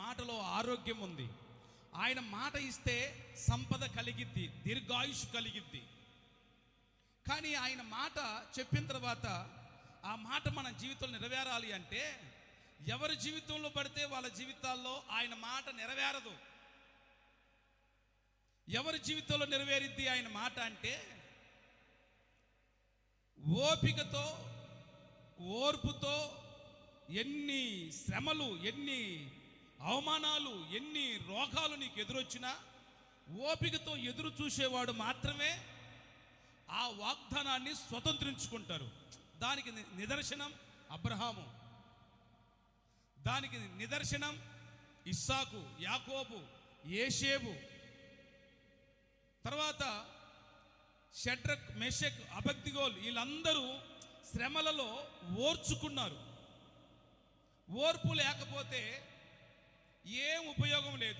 మాటలో ఆరోగ్యం ఉంది. ఆయన మాట ఇస్తే సంపద కలిగిద్ది దీర్ఘాయుష్ కలిగిద్ది. కానీ ఆయన మాట చెప్పిన తర్వాత ఆ మాట మన జీవితంలో నెరవేరాలి అంటే ఎవరి జీవితంలో పడితే వాళ్ళ జీవితాల్లో ఆయన మాట నెరవేరదు. ఎవరి జీవితంలో నెరవేరిద్ది ఆయన మాట అంటే ఓపికతో ఓర్పుతో ఎన్ని శ్రమలు ఎన్ని అవమానాలు ఎన్ని రోగాలు నీకు ఎదురొచ్చినా ఓపికతో ఎదురు చూసేవాడు మాత్రమే ఆ వాగ్దానాన్ని స్వతంత్రించుకుంటారు. దానికి నిదర్శనం అబ్రహాము. దానికి నిదర్శనం ఇస్సాకు యాకోబు ఏషేబు తర్వాత షడ్రక్ మెషక్ అబగ్దిగోల్ వీళ్ళందరూ శ్రమలలో ఓర్చుకున్నారు. ఓర్పు లేకపోతే ఉపయోగం లేదు.